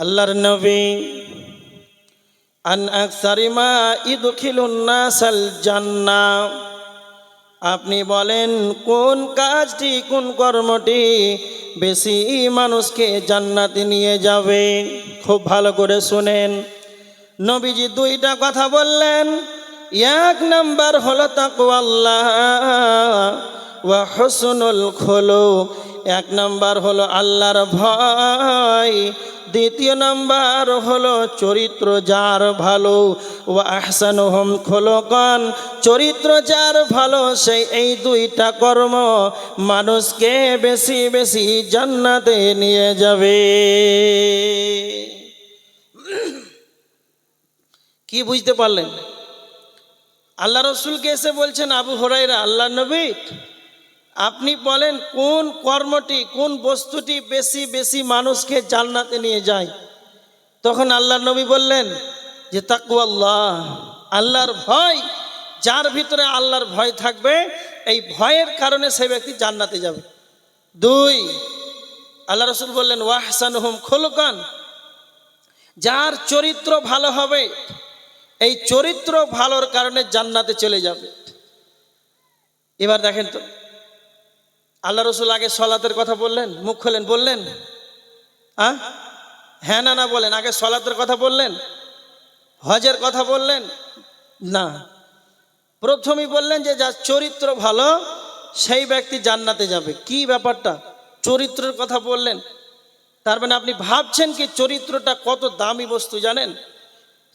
আল্লাহর নবী, আন আকসারিমা ইদখিলুন নাসাল জান্নাহ আপনি বলেন, কোন কাজটি, কোন কর্মটি বেশি মানুষকে জান্নাতে নিয়ে যাবে? খুব ভালো করে শুনেন। নবীজি দুইটা কথা বললেন। এক নাম্বার হলো ওয়া হুসনুল খুলুক। এক নাম্বার হলো আল্লাহর ভয়। দ্বিতীয় নাম্বার হলো চরিত্র যার ভালো ও আহসানুহম খোলকন। চরিত্র যার ভালো সেই এই দুইটা কর্ম মানুষকে বেশি বেশি জান্নাতে নিয়ে যাবে। কি বুঝতে পারলেন? আল্লাহ রসুলকে এসে বলছেন, আবু হরাইরা আল্লাহ নবী? আপনি বলেন, কোন কর্মটি, কোন বস্তুটি বেশি বেশি মানুষকে জান্নাতে নিয়ে যায়? তখন আল্লাহ নবী বললেন যে তাকুয়াল্লাহ আল্লাহর ভয়, যার ভিতরে আল্লাহর ভয় থাকবে, এই ভয়ের কারণে সে ব্যক্তি জান্নাতে যাবে। দুই, আল্লাহ রসুল বললেন ওয়াহসান হুম খোলকান, যার চরিত্র ভালো হবে, এই চরিত্র ভালোর কারণে জান্নাতে চলে যাবে। এবার দেখেন তো আল্লাহ রসুল আগে সলাতের কথা বললেন, মুখ খোলেন, বললেন? হ্যাঁ হ্যাঁ না না বলেন। আগে সলাতের কথা বললেন? হজের কথা বললেন? না। প্রথমেই বললেন যে যার চরিত্র ভালো, সেই ব্যক্তি জান্নাতে যাবে। কি ব্যাপারটা? চরিত্রের কথা বললেন। তার মানে আপনি ভাবছেন কি চরিত্রটা কত দামি বস্তু, জানেন?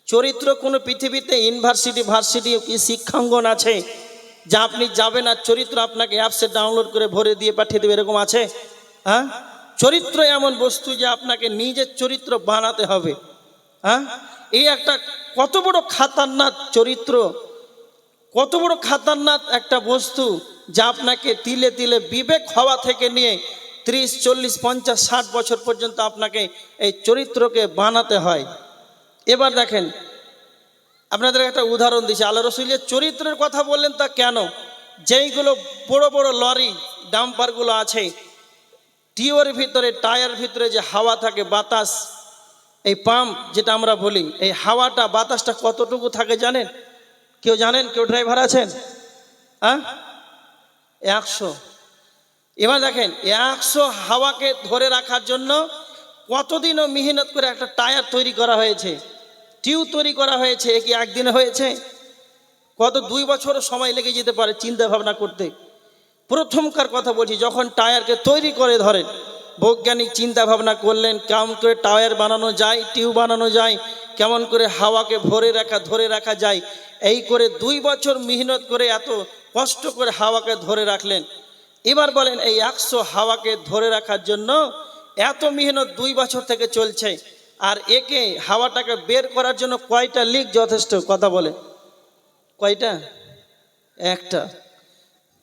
চরিত্র কোনো পৃথিবীতে ইউনিভার্সিটি, ভার্সিটি, কি শিক্ষাঙ্গন আছে? যা আপনি যাবেন আর চরিত্র আপনাকে অ্যাপসে ডাউনলোড করে ভরে দিয়ে পাঠিয়ে দেবে, এরকম আছে? হ্যাঁ? চরিত্র এমন বস্তু যে আপনাকে নিজের চরিত্র বানাতে হবে। হ্যাঁ? এই একটা কত বড় খাতারনাথ চরিত্র, কত বড় খাতারনাথ একটা বস্তু যা আপনাকে তিলে তিলে বিবেক হওয়া থেকে নিয়ে ত্রিশ, চল্লিশ, পঞ্চাশ, ষাট বছর পর্যন্ত আপনাকে এই চরিত্রকে বানাতে হয়। এবার দেখেন আপনাদের একটা উদাহরণ দিচ্ছি আল্লাহ রসুলের চরিত্রের কথা বললেন তা কেন? যেইগুলো বড় বড় লরি ডাম্পারগুলো আছে টিওর ভিতরে, টায়ার ভিতরে যে হাওয়া থাকে, বাতাস, এই পাম্প যেটা আমরা বলি, এই হাওয়াটা, বাতাসটা কতটুকু থাকে জানেন? কেউ জানেন? কেউ ড্রাইভার আছেন? হ্যাঁ একশো। এবার দেখেন, একশো হাওয়াকে ধরে রাখার জন্য কতদিনও মেহনত করে একটা টায়ার তৈরি করা হয়েছে? টিউ তৈরি করা হয়েছে কি একদিনে হয়েছে? কত দুই বছরও সময় লেগে যেতে পারে চিন্তা ভাবনা করতে। প্রথমকার কথা বলছি, যখন টায়ারকে তৈরি করে ধরেন, বৈজ্ঞানিক চিন্তা ভাবনা করলেন, কেমন করে টায়ার বানানো যায় টিউ বানানো যায়, কেমন করে হাওয়াকে ভরে রাখা, ধরে রাখা যায়, এই করে দুই বছর মেহনত করে এত কষ্ট করে হাওয়াকে ধরে রাখলেন। এবার বলেন, এই একশো হাওয়াকে ধরে রাখার জন্য এত মেহনত দুই বছর থেকে চলছে। আর একে হাওয়াটাকে বের করার জন্য কয়টা লিক যথেষ্ট? কথা বলে। কয়টা? একটা।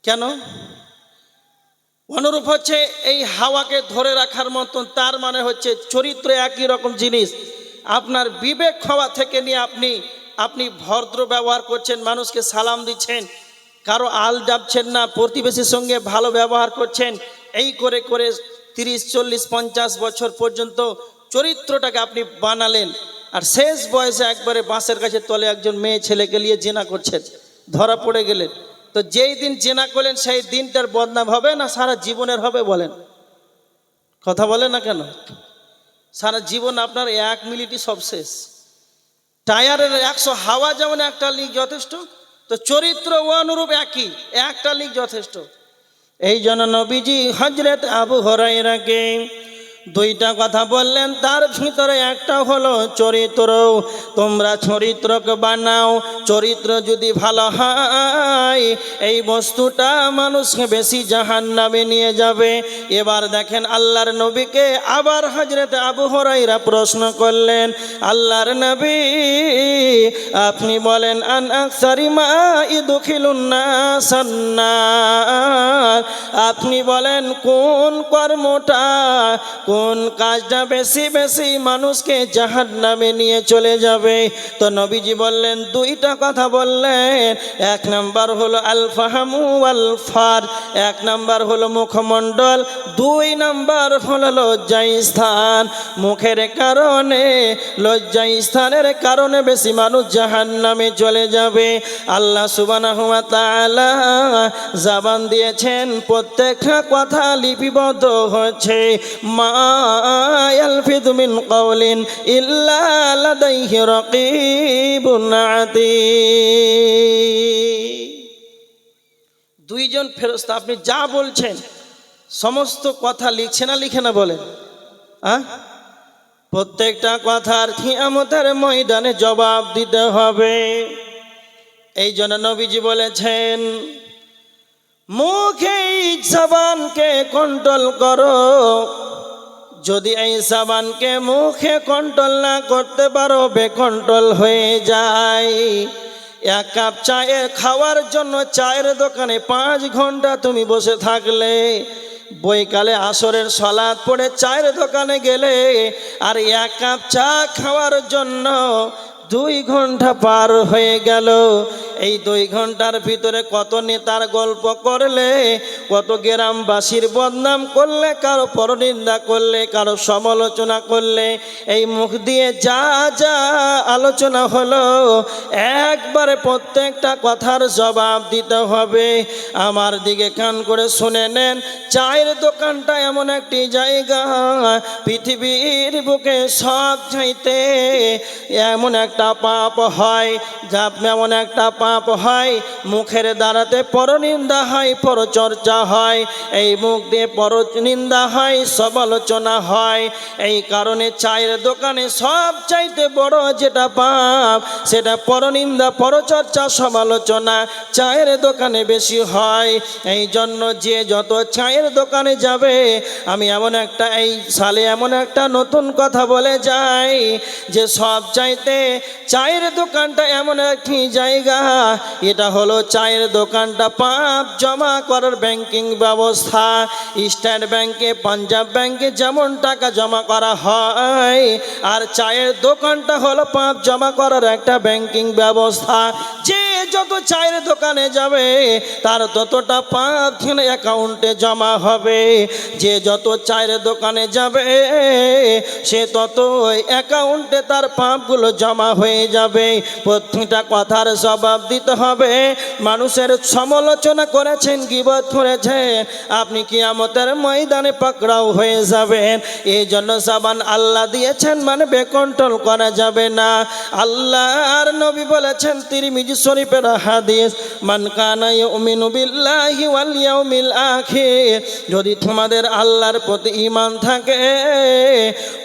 কেন? অনুরূপ হচ্ছে এই হাওয়াকে ধরে রাখার মতন, তার মানে হচ্ছে চরিত্র একই রকম জিনিস। আপনার বিবেক হওয়া থেকে নিয়ে আপনি আপনি ভদ্র ব্যবহার করছেন, মানুষকে সালাম দিচ্ছেন, কারও আল ডাবছেন না, প্রতিবেশীর সঙ্গে ভালো ব্যবহার করছেন, এই করে করে তিরিশ, চল্লিশ, পঞ্চাশ বছর পর্যন্ত চরিত্রটাকে আপনি বানালেন, আর শেষ বয়সে একবারে বাঁশের কাছে তলে একজন মেয়ে ছেলেকে নিয়ে জেনা করছেন, ধরা পড়ে গেলেন। তো যেই দিন জেনা করলেন, সেই দিনটার বদনাম হবে না সারা জীবনের হবে বলেন? কথা বলে না কেন? সারা জীবন আপনার এক মিনিটই সব শেষ। টায়ারের একশো হাওয়া যেমন একটা লিক যথেষ্ট, তো চরিত্র ও অনুরূপ একই, একটা লিক যথেষ্ট। এই জন্য নবীজি হজরত আবু হরাইরাকে দুইটা কথা বললেন, তার ভিতরে একটা হলো চরিত্র। তোমরা চরিত্রকে বানাও, চরিত্র যদি ভালো হয়, এই বস্তুটা মানুষকে বেশি জাহান নামে নিয়ে যাবে। এবার দেখেন আল্লাহর নবীকে আবার হজরত আবু হরাইরা প্রশ্ন করলেন, আল্লাহর নবী, আপনি বলেন, আন আকসারিমা ইদুখিলুন্না সান্নার আপনি বলেন, কোন কর্মটা কোন কাজটা বেশি বেশি মানুষকে জাহান নামে নিয়ে চলে যাবে? তো নবীজি বললেন, দুইটা কথা বললেন। এক নাম্বার হলো আল ফাহামু আল ফার এক নাম্বার হলো মুখমণ্ডল, দুই নাম্বার হলো লজ্জা স্থান মুখের কারণে লজ্জা স্থানের কারণে বেশি মানুষ জাহান নামে চলে যাবে। আল্লাহ সুবানাহু ওয়া তাআলা জাবান দিয়েছেন, প্রত্যেকটা কথা লিপিবদ্ধ হচ্ছে। মা ইয়ালফিদু মিন কাওলিন ইল্লা লাদাইহি রাকিবুন আতীদ দুইজন ফেরস্তা আপনি যা বলছেন, সমস্ত কথা লিখছে না লিখে না বলেন। হ্যাঁ প্রত্যেকটা কথার কিয়ামতের ময়দানে জবাব দিতে হবে। এই জন্য নবীজি বলেছেন মুখে জবানকে কন্ট্রোল করো যদি এই সাবানকে মুখে কন্ট্রোল না করতে পারো, বেকন্ট্রোল হয়ে যায়। এক কাপ চায়ের খাওয়ার জন্য চায়ের দোকানে পাঁচ ঘণ্টা তুমি বসে থাকলে, বৈকালে আসরের সলাদ পড়ে চায়ের দোকানে গেলে, আর এক কাপ চা খাওয়ার জন্য দুই ঘণ্টা পার হয়ে গেল। এই দুই ঘণ্টার ভিতরে কত নেতার গল্প করলে কত গ্রামবাসীর বদনাম করলে, কারও পরনিন্দা করলে, কারও সমালোচনা করলে, এই মুখ দিয়ে যা যা আলোচনা হলো, একবারে প্রত্যেকটা কথার জবাব দিতে হবে। আমার দিকে কান করে শুনে নেন, চায়ের দোকানটা এমন একটি জায়গা, পৃথিবীর বুকে সব চাইতে এমন একটা পাপ হয়, যা এমন একটা পাপ হয়, মুখের দ্বারাতে পরনিন্দা হয়, পরচর্চা হয়, এই মুখ দিয়ে পর নিন্দা হয় সমালোচনা হয়। এই কারণে চায়ের দোকানে সব চাইতে বড় যেটা পাপ, সেটা পরনিন্দা, পরচর্চা সমালোচনা চায়ের দোকানে বেশি হয়। এই জন্য যে যত চায়ের দোকানে যাবে, আমি এমন একটা, এই সালে এমন একটা নতুন কথা বলে যাই, যে সব চাইতে চায়ের দোকানটা এমন একটি জায়গা, এটা হলো চায়ের দোকানটা পাপ জমা করার ব্যাংকিং ব্যবস্থা স্টেট ব্যাংকে পাঞ্জাব ব্যাংকে যেমন টাকা জমা করা হয়, আর চায়ের দোকানটা হলো পাঁচ জমা করার একটা ব্যাংকিং ব্যবস্থা। যে যত চায়ের দোকানে যাবে, তার ততটা পাপ অ্যাকাউন্টে জমা হবে। যে যত চায়ের দোকানে যাবে, সে তত অ্যাকাউন্টে তার পাপগুলো জমা হয়ে যাবে। প্রত্যেকটা কথার জবাব দিতে হবে। মানুষের সমালোচনা করেছেন, গিবত করেছেন। আপনি কি কিয়ামতের ময়দানে পাকড়াও হয়ে যাবেন। এই জন্য সাবান আল্লাহ দিয়েছেন মানে বেকন্ট্রোল করা যাবে না। আল্লাহর নবী বলেছেন, তিরমিজি শরীফের হাদিস, মান বিল্লাহি ওয়াল ইয়াউমিল আখির যদি তোমাদের আল্লাহর প্রতি ঈমান থাকে,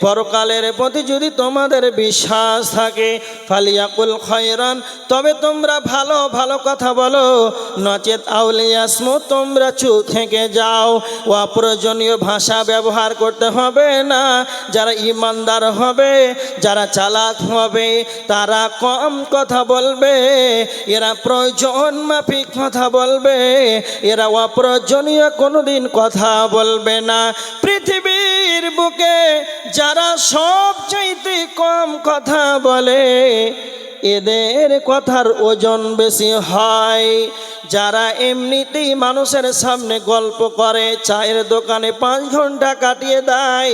পরকালের প্রতি যদি তোমাদের বিশ্বাস থাকে, ফালিয়াকুল খয়রান, তবে তোমরা ভালো ভালো কথা বলো। নচেত আউলিয়াসমু তোমরা চু থেকে যাও। ও অপ্রয়োজনীয় ভাষা ব্যবহার করতে হবে না। যারা ইমানদার হবে, যারা চালাক হবে, তারা কম কথা বলবে। এরা প্রয়োজন মাফিক কথা বলবে, এরা অপ্রয়োজনীয় কোনোদিন কথা বলবে না। পৃথিবীর বুকে যারা সব চাইতে কম কথা বলে, এদের কথার ওজন বেশি হয়। যারা এমনিতেই মানুষের সামনে গল্প করে, চায়ের দোকানে পাঁচ ঘণ্টা কাটিয়ে দেয়,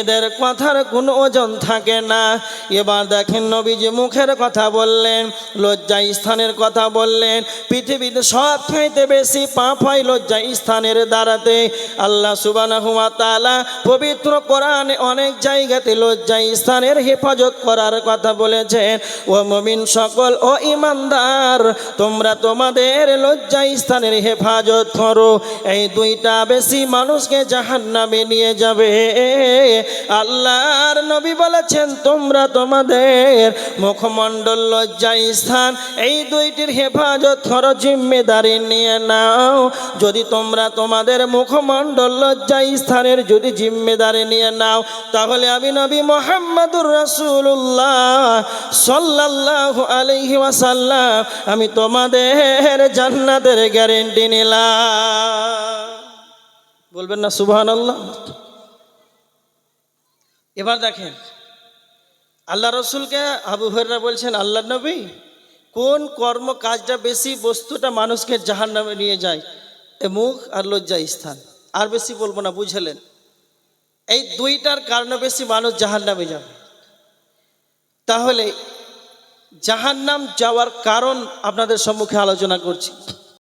এদের কথার কোনো ওজন থাকে না। এবার দেখেন নবীজি মুখের কথা বললেন, লজ্জা স্থানের কথা বললেন, পৃথিবীতে সব চাইতে বেশি পাপ হয় লজ্জা স্থানের দ্বারাতে। আল্লাহ সুবানাহু ওয়া তাআলা পবিত্র কোরআনে অনেক জায়গাতে লজ্জা স্থানের হেফাজত করার কথা বলেছেন। ও মমিন সকল ও ইমানদার, তোমরা তোমাদের লজ্জা স্থানের হেফাজত করো। এই দুইটা বেশি মানুষকে জাহান্নামে নিয়ে যাবে। আল্লাহর নবী বলেছেন, তোমরা তোমাদের মুখমণ্ডল লজ্জা স্থান, এই দুইটির হেফাজত করো, জিম্মেদারি নিয়ে নাও। যদি তোমরা তোমাদের মুখমণ্ডল লজ্জা স্থানের যদি জিম্মেদারি নিয়ে নাও, তাহলে আমি নবী মোহাম্মদুর রাসূলুল্লাহ সাল্লাল্লাহু আলাইহি ওয়াসাল্লাম, আমি তোমাদের জান্নাতের গ্যারেন্টি নিলাম। বলবেন না, সুবহানাল্লাহ? এবার দেখেন, আল্লাহ রসুলকে আবু হররা বলছেন, আল্লাহ নবী, কোন কর্ম কাজটা বেশি বস্তুটা মানুষকে জাহান নামে নিয়ে যায়? এ মুখ আর লজ্জা স্থান। আর বেশি বলব না, বুঝলেন? এই দুইটার কারণে বেশি মানুষ জাহান নামে যাবে। তাহলে জাহান্নাম যাওয়ার কারণ আপনাদের সম্মুখে আলোচনা করছি।